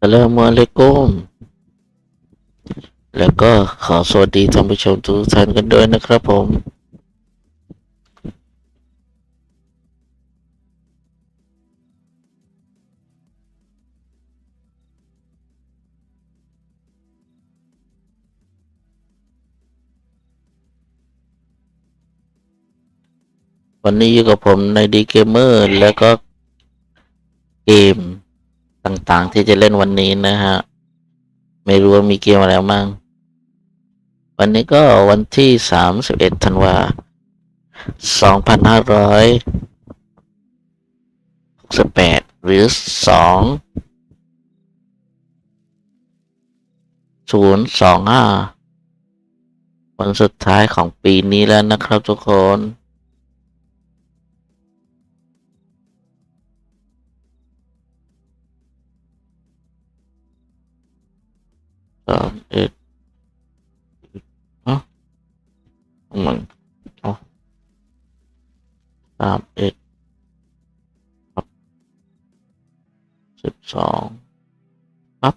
อัสสลามุอะลัยกุมแล้วก็ขอสวัสดีท่านผู้ชมทุกท่านกันด้วยนะครับผม วันนี้อยู่กับผมในดีเกมเมอร์แล้วก็เกม ต่างๆ ที่จะเล่นวันนี้นะฮะ ไม่รู้ว่ามีเกมอะไรบ้าง วันนี้ก็วันที่สามสิบเอ็ดธันวาสองพันห้าร้อยหกสิบแปดหรือสองศูนย์สองห้าวันสุดท้ายของปีนี้แล้วนะครับทุกคน สามเอ็ดเอ้ามันเอาสามเอ็ดครับสิบสองปั๊บ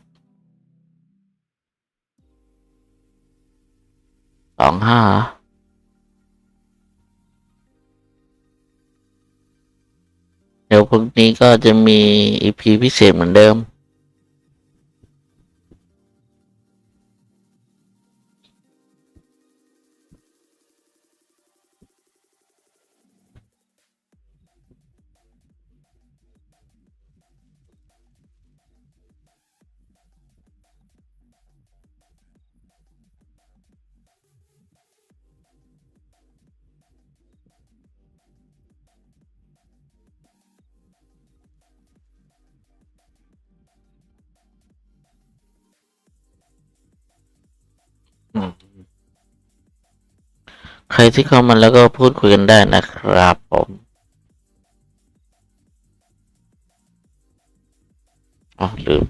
สองห้าเดี๋ยวพรุ่งนี้ก็จะมีอีพีพิเศษเหมือนเดิม รที่เข้ามาแล้วก็พูดคุยกันได้นะครับผมอ๋อลืม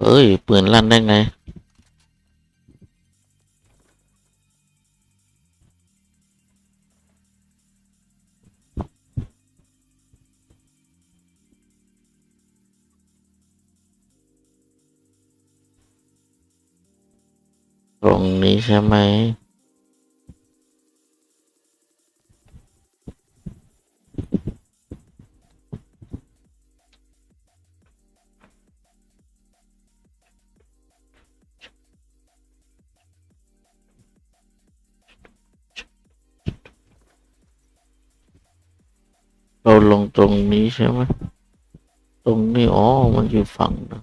เอ้ยปืนลั่นได้ไง ตรงนี้ใช่ไหมเราลงตรงนี้ใช่ไหม ตรงนี้อ๋อ มันอยู่ฝั่งนะ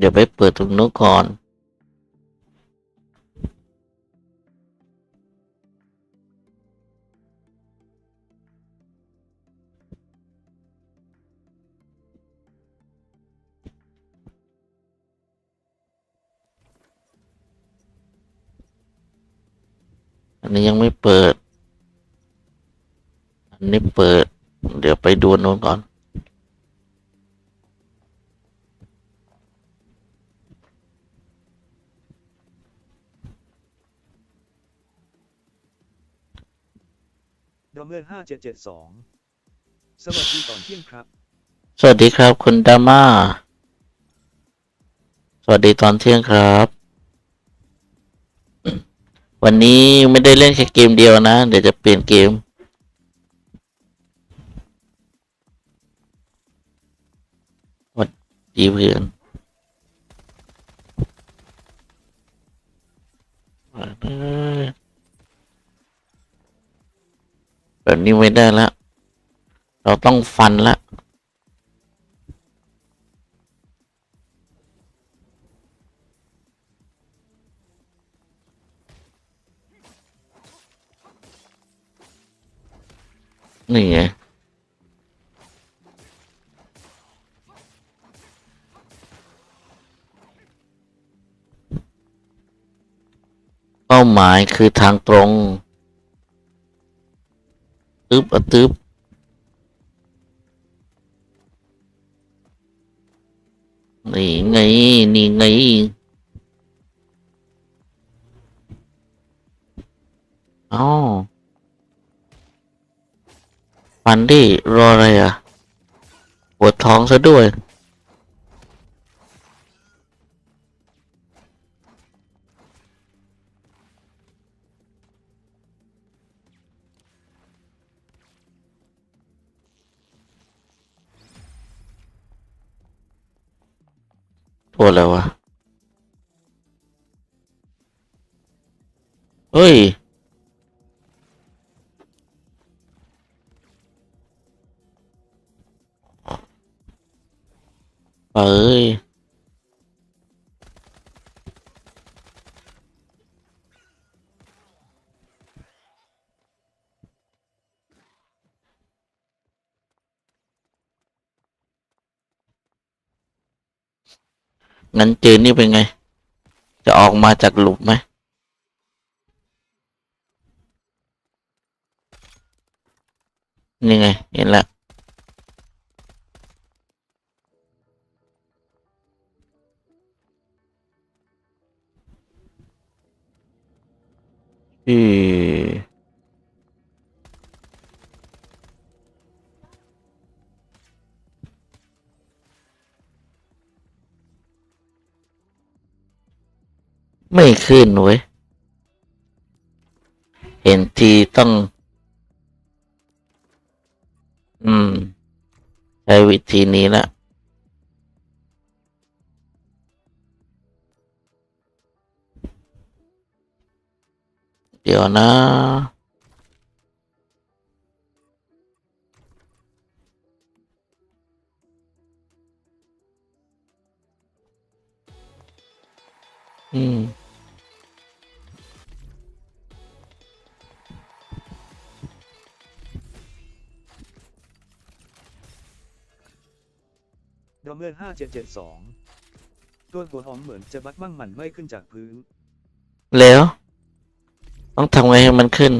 เดี๋ยวไปเปิดตรงนู้นก่อน อันนี้ยังไม่เปิด อันนี้เปิด เดี๋ยวไปดูอันนู้นก่อน ร์ห้าเจ็ดเจ็ดสองสวัสดีตอนเที่ยงครับ สวัสดีครับคุณดาม่า สวัสดีตอนเที่ยงครับ วันนี้ไม่ได้เล่นแค่เกมเดียวนะ เดี๋ยวจะเปลี่ยนเกมสวัสดีเพื่อน แบบนี้ไม่ได้แล้ว เราต้องฟันละนี่ไงเป้าหมายคือทางตรง ตึ๊บอะตึ๊บนี่ไง นี่ไงอ๋อฟันดี้รออะไรอะ ปวดท้องซะด้วย ตัวอะไรวะ เฮ้ย เอ้ย งั้นเจนนี่เป็นไง จะออกมาจากหลุมไหมนี่ไง เห็นแล้วอือ ไม่ขึ้นเว้ย เห็นทีต้อง อืม ใช้วิธีนี้ละเดี๋ยวนะอืม ดอมเมอร์ห้าเจ็ดเจ็ดสองตัวหัวหอมเหมือนจะบักมั่งมันไม่ขึ้นจากพื้น แล้ว ต้องทำไงให้มันขึ้น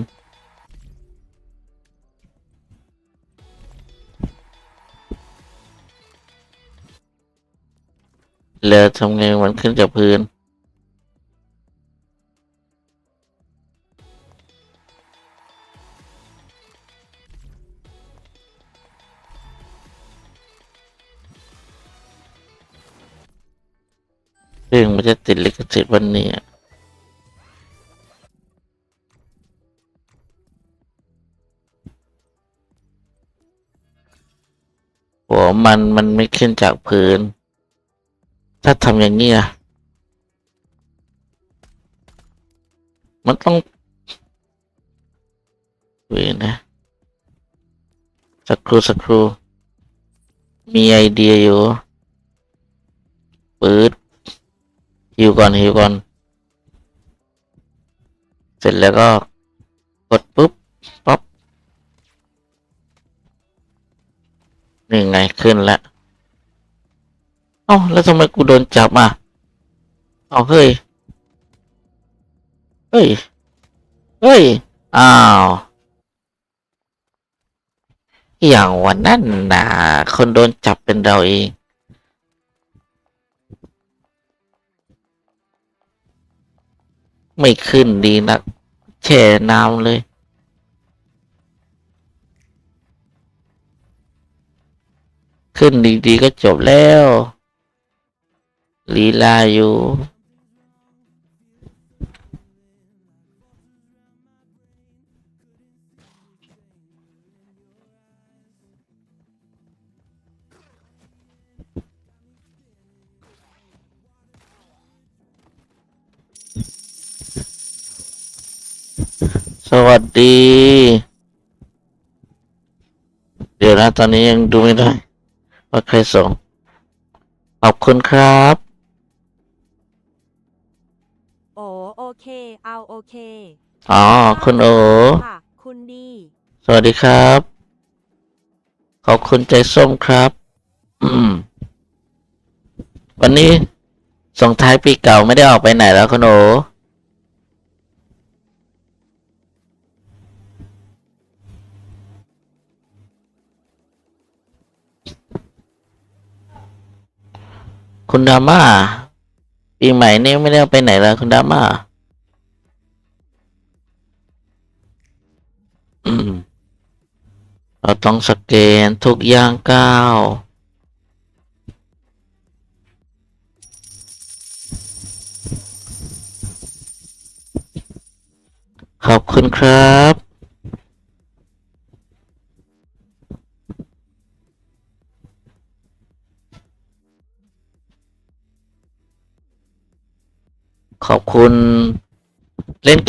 แล้วทำไงมันขึ้นจากพื้น เรื่องมันจะติดลิขสิทธิ์วันนี้อะหัวมันมันไม่ขึ้นจากพื้น ถ้าทำอย่างนี้อะมันต้องเวนะสักครู่สักครู่มีไอเดียอยู่ปืด ฮิวก่อนฮิวก่อน เสร็จแล้วก็กดปุ๊บป๊อปนี่ไงขึ้นแล้วเอ้าแล้วทำไมกูโดนจับอะเอ้าเฮ้ย เฮ้ย เฮ้ย อ้าวอย่างวันนั้นนะคนโดนจับเป็นเราเอง ไม่ขึ้นดีนักแช่น้ำเลย ขึ้นดีๆก็จบแล้วลีลาอยู่ สวัสดี เดี๋ยวนะ ตอนนี้ยังดูไม่ได้ ว่าใครส่ง ขอบคุณครับ โอโอเค เอาโอเคอ๋อ คุณโอ ค่ะ คุณดี สวัสดีครับ ขอบคุณใจส้มครับ อืม วันนี้ส่งท้ายปีเก่าไม่ได้ออกไปไหนแล้วคุณโอ คุณดาม่าปีใหม่นี้ไม่ได้ไปไหนแล้วคุณดาม่าอืมเราต้องสแกนทุกย่างก้าวขอบคุณครับ คุณเล่นเกม